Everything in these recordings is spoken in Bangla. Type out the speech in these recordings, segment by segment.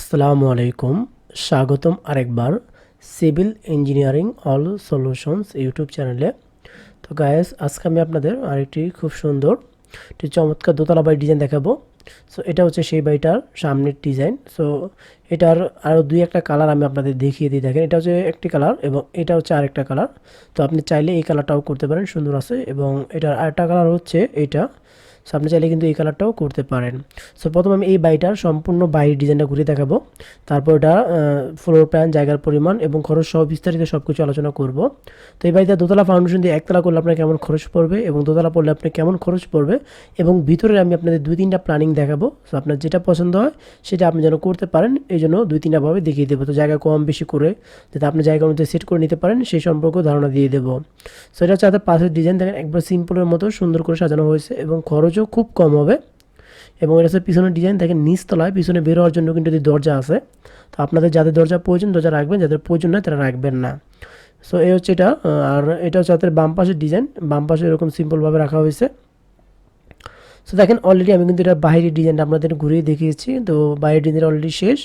আসসালামু আলাইকুম। স্বাগতম আরেকবার civil engineering all solutions YouTube চ্যানেলে। তো গায়েস আজকে আমি আপনাদের আরেকটি খুব সুন্দর, একটি চমৎকার দোতলা বাড়ির ডিজাইন দেখাবো। সো এটা হচ্ছে সেই বাড়িটার সামনের ডিজাইন সো এটার আরও দুই একটা কালার আমি আপনাদের দেখিয়ে দিই। দেখেন, এটা হচ্ছে একটি কালার এবং এটা হচ্ছে আরেকটা কালার তো আপনি চাইলে এই কালারটাও করতে পারেন, সুন্দর আছে। এবং এটার আরেকটা কালার হচ্ছে এটা। সো আপনি চাইলে কিন্তু এই কালারটাও করতে পারেন। সো প্রথমে আমি এই বাড়িটার সম্পূর্ণ বাইরের ডিজাইনটা ঘুরে দেখাবো। তারপর এটা ফ্লোর প্ল্যান জায়গার পরিমাণ এবং খরচ সহ বিস্তারিত সব কিছু আলোচনা করব। তো এই বাড়িতে দোতলা ফাউন্ডেশন দিয়ে একতলা করলে আপনার কেমন খরচ পড়বে এবং দোতলা পড়লে আপনার কেমন খরচ পড়বে এবং ভিতরে আমি আপনাদের দুই তিনটা প্ল্যানিং দেখাবো। সো আপনার যেটা পছন্দ হয় সেটা আপনি যেন করতে পারেন, এই জন্য দুই তিনটাভাবে দেখিয়ে দেবো। তো জায়গা কম বেশি করে যাতে আপনি জায়গা অনুযায়ী সেট করে নিতে পারেন, সেই সম্পর্কে ধারণা দিয়ে দেবো। সো এটা হচ্ছে পাশের ডিজাইন দেখেন একবার সিম্পলের মতো সুন্দর করে সাজানো হয়েছে এবং খরচও খুব কম হবে এবং এটা হচ্ছে পিছনের ডিজাইন দেখেন নিচতলায় পিছনে বের হওয়ার জন্য কিন্তু যদি দরজা আছে। তো আপনাদের যাদের দরজা প্রয়োজন, দরজা রাখবেন, যাদের প্রয়োজন নয় তারা রাখবেন না। সো এই হচ্ছে এটা, আর এটা হচ্ছে আপনাদের বাম পাশের ডিজাইন বাম পাশে এরকম সিম্পলভাবে রাখা হয়েছে। সো দেখেন অলরেডি আমি কিন্তু এটা বাইরের ডিজাইনটা আপনাদের ঘুরিয়ে দেখিয়েছি তো বাইরের ডিজাইন অলরেডি শেষ।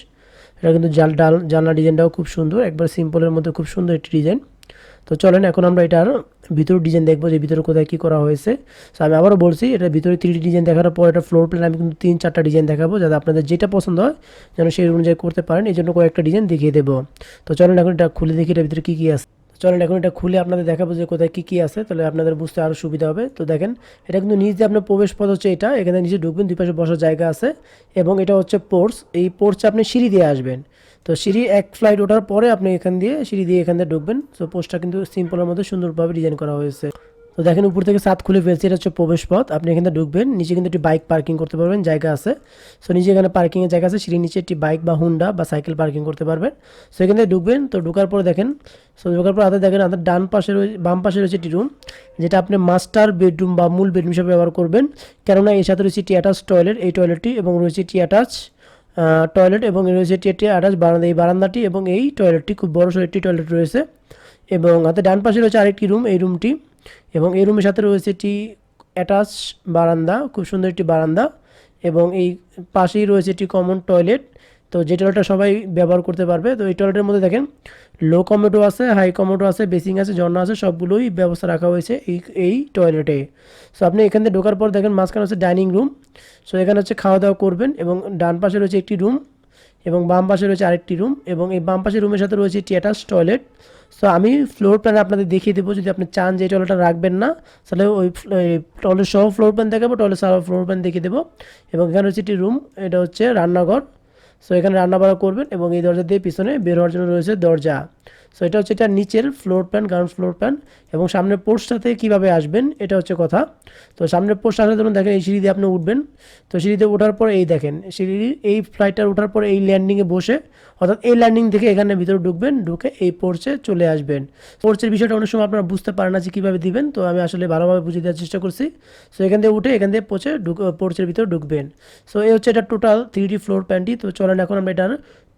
এটা কিন্তু জাল, ডাল, জানলা ডিজাইনটাও খুব সুন্দর, একবার সিম্পলের মধ্যে খুব সুন্দর একটি ডিজাইন তো চলেন, এখন আমরা এটার ভিতরে ডিজাইন দেখব যে ভিতরে কোথায় কী করা হয়েছে। সো আমি আবারও বলছি, এটা ভিতরে থ্রি ডিজাইন দেখার পর এটা ফ্লোর প্ল্যান আমি কিন্তু তিন, চারটা ডিজাইন দেখাবো যাতে আপনাদের যেটা পছন্দ হয় যেন সেই অনুযায়ী করতে পারেন। এই জন্য কয়েকটা ডিজাইন দেখিয়ে দেবো। তো চলেন, এখন এটা খুলে দেখি এটার ভিতরে কী কী আছে। চলেন, এখন এটা খুলে আপনাদের দেখাবো যে কোথায় কী কী আছে, তাহলে আপনাদের বুঝতে আরও সুবিধা হবে। তো দেখেন, এটা কিন্তু নিচে আপনার প্রবেশ পথ হচ্ছে এটা, এখানে নিচে ঢুকবেন, দুই পাশে বসার জায়গা আছে এবং এটা হচ্ছে পোর্টস এই পোর্টসে আপনি সিঁড়ি দিয়ে আসবেন। তো সিঁড়ি এক ফ্লাইট ওঠার পরে আপনি এখান দিয়ে সিঁড়ি দিয়ে এখান দিয়ে ঢুকবেন। তো পোস্টটা কিন্তু সিম্পলের মধ্যে সুন্দরভাবে ডিজাইন করা হয়েছে। তো দেখেন উপর থেকে সাত খুলে ফেলছে, এটা হচ্ছে প্রবেশ পথ। আপনি এখানে ঢুকবেন, নিচে কিন্তু একটি বাইক পার্কিং করতে পারবেন, জায়গা আছে। সো নিচে এখানে পার্কিংয়ের জায়গা আছে, সিঁড়ির নিচে একটি বাইক বা হুন্ডা বা সাইকেল পার্কিং করতে পারবেন। সো এখান থেকে ঢুকবেন, তো ঢোকার পরে দেখেন সো ঢোকার পর হাতে দেখেন হাতের ডান পাশে রয়েছে বাম পাশে রয়েছে একটি রুম যেটা আপনি মাস্টার বেডরুম বা মূল বেডরুম হিসেবে ব্যবহার করবেন। কেননা এর সাথে রয়েছে একটি অ্যাটাচ টয়লেট এই টয়লেটটি এবং রয়েছে একটি অ্যাটাচ টয়লেট এবং রয়েছে এটি একটি অ্যাটাচ বারান্দা এই বারান্দাটি এবং এই টয়লেটটি খুব বড় সড়ো একটি টয়লেট রয়েছে। এবং হাতে ডান পাশে রয়েছে আরেকটি রুম এই রুমটি এবং এই রুমের সাথে রয়েছে একটি অ্যাটাচ বারান্দা, খুব সুন্দর একটি বারান্দা। এবং এই পাশেই রয়েছে একটি কমন টয়লেট তো যে টয়লেটটা সবাই ব্যবহার করতে পারবে, তো এই টয়লেটের মধ্যে দেখেন লো কমেটো আছে হাই কমেটো আছে বেসিং আছে, ঝর্ণা আছে, সবগুলোই ব্যবস্থা রাখা হয়েছে এই এই টয়লেটে সো আপনি এখান থেকে ঢোকার পর দেখেন মাঝখানে হচ্ছে ডাইনিং রুম সো এখানে হচ্ছে খাওয়া দাওয়া করবেন এবং ডান পাশে রয়েছে একটি রুম এবং বাম পাশে রয়েছে আরেকটি রুম এবং এই বাম পাশের রুমের সাথে রয়েছে টিয়াটাস টয়লেট সো আমি ফ্লোর প্ল্যান আপনাদের দেখিয়ে দেবো, যদি আপনি চান যে টয়লেটটা রাখবেন না, তাহলে ওই টয়লেট সহ ফ্লোর প্ল্যান দেখাবো টয়লেট সহ ফ্লোর প্ল্যান দেখিয়ে দেবো। এবং এখানে হচ্ছে একটি রুম এটা হচ্ছে রান্নাঘর। সো এখানে রান্না করবেন এবং এই দরজা দিয়ে পিছনে বের হওয়ার জন্য রয়েছে দরজা। সো এটা হচ্ছে এটা নিচের floor plan ground floor plan এবং সামনের পোস্টটাতে কীভাবে আসবেন, এটা হচ্ছে কথা। তো সামনের পোস্ট আসার জন্য দেখেন, এই সিঁড়ি দিয়ে আপনি উঠবেন। তো সিঁড়িতে ওঠার পর এই দেখেন সিঁড়ি এই ফ্লাইটটার ওঠার পর এই ল্যান্ডিংয়ে বসে, অর্থাৎ এই ল্যান্ডিং থেকে এখানে ভিতরে ঢুকবেন, ঢুকে এই পোর্চে চলে আসবেন। পোর্চের বিষয়টা অনেক সময় আপনারা বুঝতে পারেন না যে কীভাবে দিবেন, তো আমি আসলে ভালোভাবে বুঝিয়ে দেওয়ার চেষ্টা করছি। সো এখান থেকে উঠে এখান থেকে পৌঁছে ঢুক, পোর্চের ভিতরে ঢুকবেন। সো এই হচ্ছে এটা টোটাল থ্রি ডি ফ্লোর প্যানটি তো চলেন এখন আমরা এটার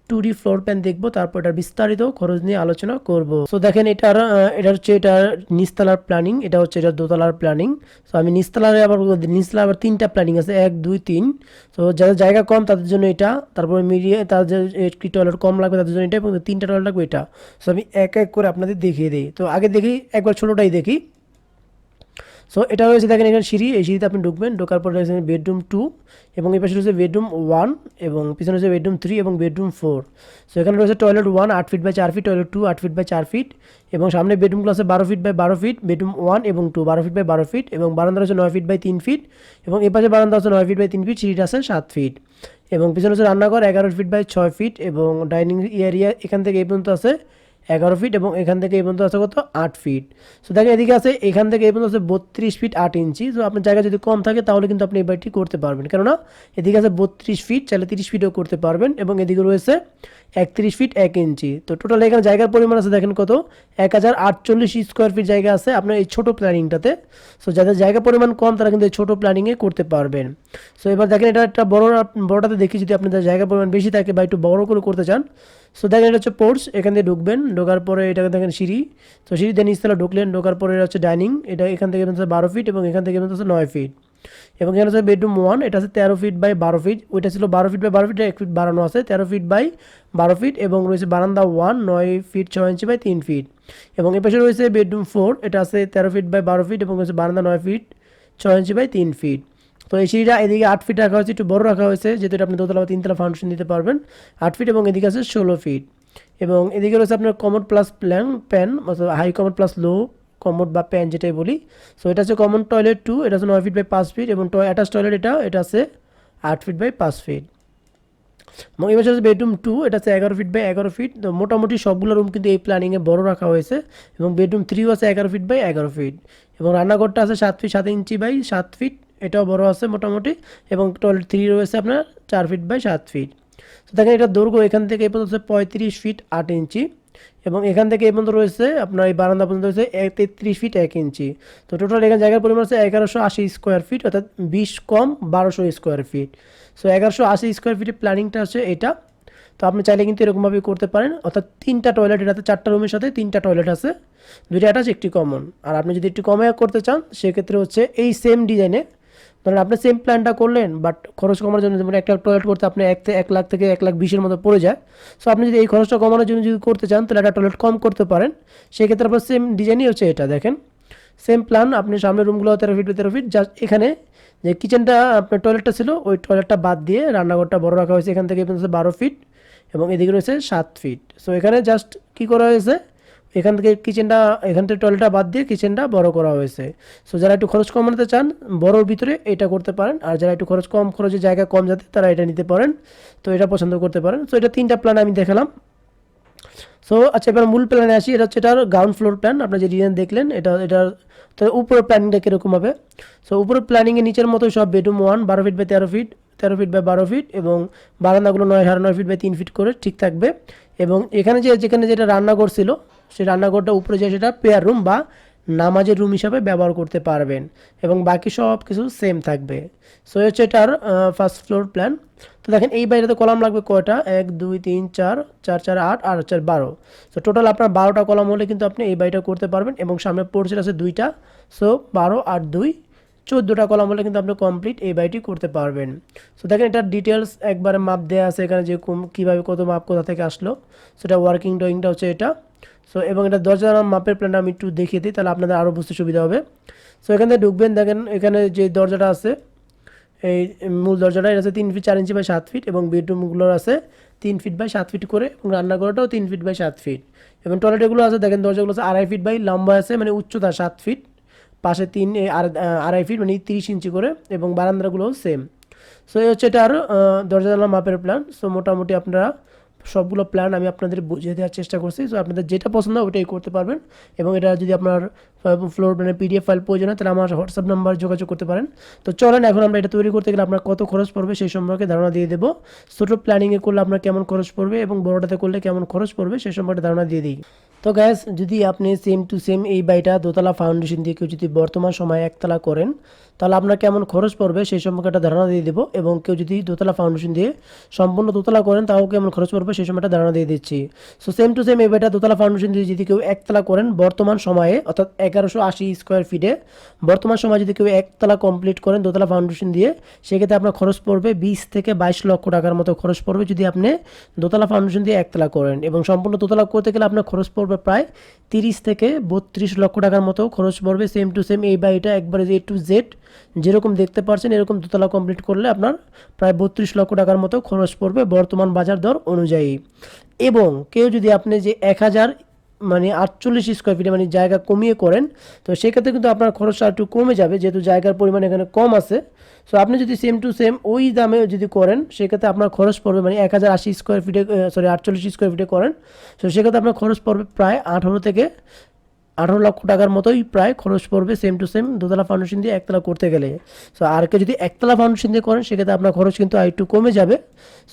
টু ডি ফ্লোর প্ল্যান দেখব, তারপর এটার বিস্তারিত খরচ নিয়ে আলোচনা করব। সো দেখেন এটার এটা হচ্ছে এটার নিচতলার প্ল্যানিং এটা হচ্ছে এটা দোতলার প্ল্যানিং সো আমি নিচতলার আবার নিচতলা আবার তিনটা প্ল্যানিং আছে, এক, দুই, তিন। তো যাদের জায়গা কম, তাদের জন্য এটা, তারপরে মিডিয়ে তাদের একটি টয়লেট কম লাগবে, তাদের জন্য এটা, এবং তিনটা টয়লেট লাগবে এটা। সো আমি এক এক করে আপনাদের দেখিয়ে দিই। তো, আগে দেখি, একবার ছোটোটাই দেখি। সো এটা রয়েছে দেখেন এখানে সিঁড়ি, এই সিঁড়িতে আপনি ঢুকবেন, ঢোকার পর রয়েছে বেডরুম টু এবং এই পাশে রয়েছে বেডরুম ওয়ান এবং পিছনে রয়েছে বেডরুম থ্রি এবং বেডরুম ফোর সো এখানে রয়েছে টয়লেট ওয়ান আট ফিট বাই চার ফিট টয়লেট টু আট ফিট বাই চার ফিট এবং সামনে বেডরুম ক্লাসে বারো ফিট বাই বারো ফিট বেডরুম ওয়ান এবং টু বারো ফিট বাই বারো ফিট এবং বারান্দা রয়েছে নয় ফিট বাই তিন ফিট এবং এ পাশে বারান্দা আছে নয় ফিট বাই তিন ফিট সিঁড়িটা আছে সাত ফিট এবং পিছনে হচ্ছে রান্নাঘর এগারো ফিট বাই ছয় ফিট এবং ডাইনিং এরিয়া এখান থেকে এই পর্যন্ত আছে এগারো ফিট এবং এখান থেকে এই পর্যন্ত আছে কত? আট ফিট সো দেখেন এদিকে আছে, এখান থেকে এই পর্যন্ত আছে বত্রিশ ফিট আট ইঞ্চি সো আপনার জায়গা যদি কম থাকে, তাহলে কিন্তু আপনি এই বাড়িটি করতে পারবেন। কেননা, এদিকে আছে বত্রিশ ফিট চাইলে তিরিশ ফিটও করতে পারবেন এবং এদিকে রয়েছে একত্রিশ ফিট এক ইঞ্চি তো টোটাল এখানে জায়গার পরিমাণ আছে, দেখেন কত? এক হাজার আটচল্লিশ স্কোয়ার ফিট জায়গা আছে আপনার এই ছোটো প্ল্যানিংটাতে সো যাদের জায়গা পরিমাণ কম, তারা কিন্তু এই ছোটো প্ল্যানিংয়ে করতে পারবেন। সো এবার দেখেন এটা একটা বড়, বড়টাতে দেখি, যদি আপনাদের জায়গার পরিমাণ বেশি থাকে বা একটু বড় করে করতে চান সো দেখেন এটা হচ্ছে পোর্টস এখান দিয়ে ঢুকবেন, ঢোকার পরে এটা দেখেন সিঁড়ি। তো সিঁড়ি সিঁড়িতে নিচতলা ঢুকলেন, ঢোকার পরে এটা হচ্ছে ডাইনিং এটা এখান থেকে বারো ফিট এবং এখান থেকে হচ্ছে নয় ফিট এবং এখানে হচ্ছে বেডরুম ওয়ান এটা আছে তেরো ফিট বাই বারো ফিট ওইটা ছিল বারো ফিট বাই বারো ফিট এক ফিট বাড়ানো আছে, তেরো ফিট বাই বারো ফিট এবং রয়েছে বারান্দা ওয়ান নয় ফিট ছয় ইঞ্চি বাই তিন ফিট এবং এ পাশে রয়েছে বেডরুম ফোর এটা আছে তেরো ফিট বাই বারো ফিট এবং রয়েছে বারান্দা নয় ফিট ছয় ইঞ্চি বাই তিন ফিট তো এই সিঁড়িটা এদিকে আট ফিট রাখা হয়েছে, একটু বড় রাখা হয়েছে, যেহেতু আপনি দোতলা বা তিনতলা ফাউন্ডেশন দিতে পারবেন। আট ফিট এবং এদিকে আছে ষোলো ফিট এবং এদিকে রয়েছে আপনার কমোড প্লাস প্ল্যান প্যান অথবা high commode plus low commode বা প্যান যেটাই বলি। সো এটা হচ্ছে কমন টয়লেট টু এটা হচ্ছে নয় ফিট বাই পাঁচ ফিট এবং অ্যাটাচ টয়লেট এটা এটা আছে আট ফিট বাই পাঁচ ফিট এবং এবার হচ্ছে বেডরুম টু এটা হচ্ছে এগারো ফিট বাই এগারো ফিট তো মোটামুটি সবগুলো রুম কিন্তু এই প্ল্যানিংয়ে বড় রাখা হয়েছে। এবং বেডরুম থ্রিও আছে এগারো ফিট বাই এগারো ফিট এবং রান্নাঘরটা আছে সাত ফিট সাত ইঞ্চি বাই সাত ফিট এটাও বড় আছে মোটামুটি এবং টয়লেট থ্রি রয়েছে আপনার চার ফিট বাই সাত ফিট তো দেখেন এটা দৈর্ঘ্য এখান থেকে এই পর্যন্ত পঁয়ত্রিশ ফিট আট ইঞ্চি এবং এখান থেকে এই পর্যন্ত রয়েছে আপনার এই বারান্দা পর্যন্ত রয়েছে এক তেত্রিশ ফিট এক ইঞ্চি। তো টোটাল এখানে জায়গার পরিমাণ হচ্ছে এগারোশো আশি স্কোয়ার ফিট অর্থাৎ বিশ কম বারোশো স্কোয়ার ফিট সো এগারোশো আশি স্কোয়ার ফিটের প্ল্যানিংটা আছে এটা। তো আপনি চাইলে কিন্তু এরকমভাবে করতে পারেন। অর্থাৎ তিনটা টয়লেট এটাতে চারটা রুমের সাথে তিনটা টয়লেট আছে। দুইটা অ্যাটাচ একটি কমন আর আপনি যদি একটু কমে করতে চান, সেক্ষেত্রে হচ্ছে এই সেম ডিজাইনে ধরেন আপনি সেম প্ল্যানটা করলেন বাট খরচ কমানোর জন্য যেমন একটা টয়লেট করতে আপনি এক এক লাখ থেকে এক লাখ বিশের মতো পড়ে যায়। সো আপনি যদি এই খরচটা কমানোর জন্য যদি করতে চান, তাহলে একটা টয়লেট কম করতে পারেন। সেক্ষেত্রে আপনার সেম ডিজাইনই হচ্ছে এটা, দেখেন। সেম প্ল্যান আপনি সামনের রুমগুলো তেরো ফিট তেরো ফিট জাস্ট এখানে যে কিচেনটা আপনার টয়লেটটা ছিল, ওই টয়লেটটা বাদ দিয়ে রান্নাঘরটা বড় রাখা হয়েছে। এখান থেকে বারো ফিট এবং এদিকে রয়েছে সাত ফিট সো এখানে জাস্ট কি করা হয়েছে এখান থেকে কিচেনটা এখান থেকে টয়লেটটা বাদ দিয়ে কিচেনটা বড় করা হয়েছে। সো যারা একটু খরচ কমাতে চান, বড়োর ভিতরে এটা করতে পারেন। আর যারা একটু খরচ কম খরচে জায়গা কম যাতে, তারা এটা নিতে পারেন। তো এটা পছন্দ করতে পারেন। সো এটা তিনটা প্ল্যান আমি দেখালাম। সো আচ্ছা এবার মূল প্ল্যানে আসি। এটা হচ্ছে এটার গ্রাউন্ড ফ্লোর প্ল্যান আপনি যে ডিজাইন দেখলেন, এটা, এটার, তো উপরের প্ল্যানিংটা কীরকম হবে? সো উপরের প্ল্যানিংয়ে নিচের মতো সব বেডরুম ওয়ান বারো ফিট বাই তেরো ফিট তেরো ফিট বাই বারো ফিট এবং বারান্দাগুলো নয় সাড়ে নয় ফিট বাই তিন ফিট করে ঠিক থাকবে। এবং এখানে যে, যেখানে যেটা রান্নাঘর ছিল, সেই রান্নাঘরটা উপরে যে, সেটা পেয়ার রুম বা নামাজের রুম হিসাবে ব্যবহার করতে পারবেন। এবং বাকি সব কিছু সেম থাকবে। সো হচ্ছে এটার ফার্স্ট ফ্লোর প্ল্যান তো দেখেন, এই বাইরেতে কলাম লাগবে কয়টা? এক, দুই, তিন, চার চার চার, আট আর চার, বারো। সো টোটাল আপনার বারোটা কলাম হলে কিন্তু আপনি এই বাড়িটা করতে পারবেন এবং সামনে পোর্চের আছে দুইটা। সো বারো আর দুই চোদ্দোটা কলাম হলে কিন্তু আপনি কমপ্লিট এই বাইটি করতে পারবেন। সো দেখেন এটার ডিটেলস একবারে মাপ দেওয়া আছে এখানে যে কীভাবে কত মাপ কোথা থেকে আসলো। সেটা ওয়ার্কিং ড্রয়িংটা হচ্ছে এটা। সো এবং এটা দরজার মাপের প্ল্যানটা আমি একটু দেখিয়ে দিই, তাহলে আপনাদের আরও বুঝতে সুবিধা হবে। সো এখান থেকে ঢুকবেন, দেখেন এখানে যে দরজাটা আছে, এই মূল দরজাটা, এটা আছে তিন ফিট চার ইঞ্চি বাই সাত ফিট এবং বেডরুমগুলোর আছে তিন ফিট বাই সাত ফিট করে এবং রান্নাঘরটাও তিন ফিট বাই সাত ফিট এবং টয়লেটগুলো আছে, দেখেন দরজাগুলো আছে আড়াই ফিট বাই লম্বা আছে মানে উচ্চতা সাত ফিট পাশে তিন আড়াই ফিট মানে তিরিশ ইঞ্চি করে এবং বারান্দাগুলোও সেম সো এই হচ্ছে এটার দরজা জানলা মাপের প্ল্যান সো মোটামুটি আপনারা সবগুলো প্ল্যান আমি আপনাদের বুঝিয়ে দেওয়ার চেষ্টা করছি। সো আপনাদের যেটা পছন্দ হয় ওটাই করতে পারবেন এবং এটা যদি আপনার ফ্লোর প্ল্যানের পিডিএফ ফাইল প্রয়োজন হয়, তাহলে আমার হোয়াটসঅ্যাপ নাম্বার যোগাযোগ করতে পারেন। তো চলেন, এখন আমরা এটা তৈরি করতে গেলে আপনার কত খরচ পড়বে সেই সম্পর্কে ধারণা দিয়ে দেবো। ছোটো প্ল্যানিংয়ে করলে আপনার কেমন খরচ পড়বে এবং বড়টাতে করলে কেমন খরচ পড়বে সেই সম্পর্কে ধারণা দিয়ে দিই। তো গ্যাস যদি আপনি সেম টু সেম এই বাড়িটা দোতলা ফাউন্ডেশন দিয়ে কেউ যদি বর্তমান সময়ে একতলা করেন, তাহলে আপনার কেমন খরচ পড়বে সেই সম্পর্কে একটা ধারণা দিয়ে দেবো এবং কেউ যদি দোতলা ফাউন্ডেশন দিয়ে সম্পূর্ণ দোতলা করেন, তাও কেমন খরচ পড়বে সেই সময়টা ধারণা দিয়ে দিচ্ছি। সো সেম টু সেম এই বাড়িটা দোতলা ফাউন্ডেশন দিয়ে যদি কেউ একতলা করেন, বর্তমান সময়ে, অর্থাৎ এগারোশো আশি স্কোয়ার ফিটে বর্তমান সময়ে যদি কেউ একতলা কমপ্লিট করেন, দোতলা ফাউন্ডেশন দিয়ে, সেক্ষেত্রে আপনার খরচ পড়বে বিশ থেকে বাইশ লক্ষ টাকার মতো খরচ পড়বে যদি আপনি দোতলা ফাউন্ডেশন দিয়ে একতলা করেন। এবং সম্পূর্ণ দোতলা করতে গেলে আপনার খরচ পড়বে প্রায় তিরিশ থেকে বত্রিশ লক্ষ টাকার মতো খরচ পড়বে। সেম টু সেম এই বাড়িটা একবারে এ টু জেড যেরকম দেখতে পাচ্ছেন এরকম দোতলা কমপ্লিট করলে আপনার প্রায় বত্রিশ লক্ষ টাকার মতো খরচ পড়বে বর্তমান বাজার দর অনুযায়ী। এবং কেউ যদি আপনি যে এক হাজার মানে আটচল্লিশ স্কোয়ার ফিটে মানে জায়গা কমিয়ে করেন, তো সেক্ষেত্রে কিন্তু আপনার খরচটা একটু কমে যাবে, যেহেতু জায়গার পরিমাণ এখানে কম আছে। সো আপনি যদি সেম টু সেম ওই দামে যদি করেন, সেক্ষেত্রে আপনার খরচ পড়বে মানে এক হাজার আশি স্কোয়ার ফিটে সরি আটচল্লিশ স্কোয়ার ফিটে করেন। সো সেক্ষেত্রে আপনার খরচ পড়বে প্রায় আঠারো থেকে আঠারো লক্ষ টাকার মতোই প্রায় খরচ পড়বে সেম টু সেম দোতলা ফাউন্ডেশন দিয়ে একতলা করতে গেলে। সো আর কেউ যদি একতলা ফাউন্ডেশন দিয়ে করেন, সেক্ষেত্রে আপনার খরচ কিন্তু আর একটু কমে যাবে।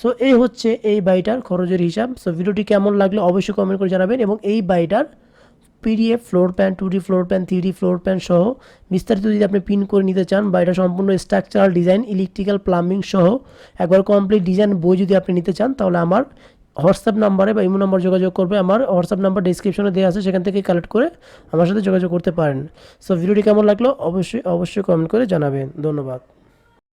সো এই হচ্ছে এই বাড়িটার খরচের হিসাব। সো ভিডিওটি কেমন লাগল অবশ্যই কমেন্ট করে জানাবেন এবং এই বাড়িটার PDF floor plan two D floor plan three D floor plan সহ বিস্তারিত যদি আপনি পিন করে নিতে চান বা এটা সম্পূর্ণ স্ট্রাকচারাল ডিজাইন ইলেকট্রিক্যাল প্লাম্বিং সহ একবার কমপ্লিট ডিজাইন বই যদি আপনি নিতে চান, তাহলে আমার হোয়াটসঅ্যাপ নাম্বারে বা ইমো নাম্বার যোগাযোগ করবে। আমার হোয়াটসঅ্যাপ নাম্বার ডিসক্রিপশনে দেওয়া আছে, সেখান থেকে কালেক্ট করে আমার সাথে যোগাযোগ করতে পারেন। সো ভিডিওটি কেমন লাগল? অবশ্যই অবশ্যই কমেন্ট করে জানাবেন। ধন্যবাদ।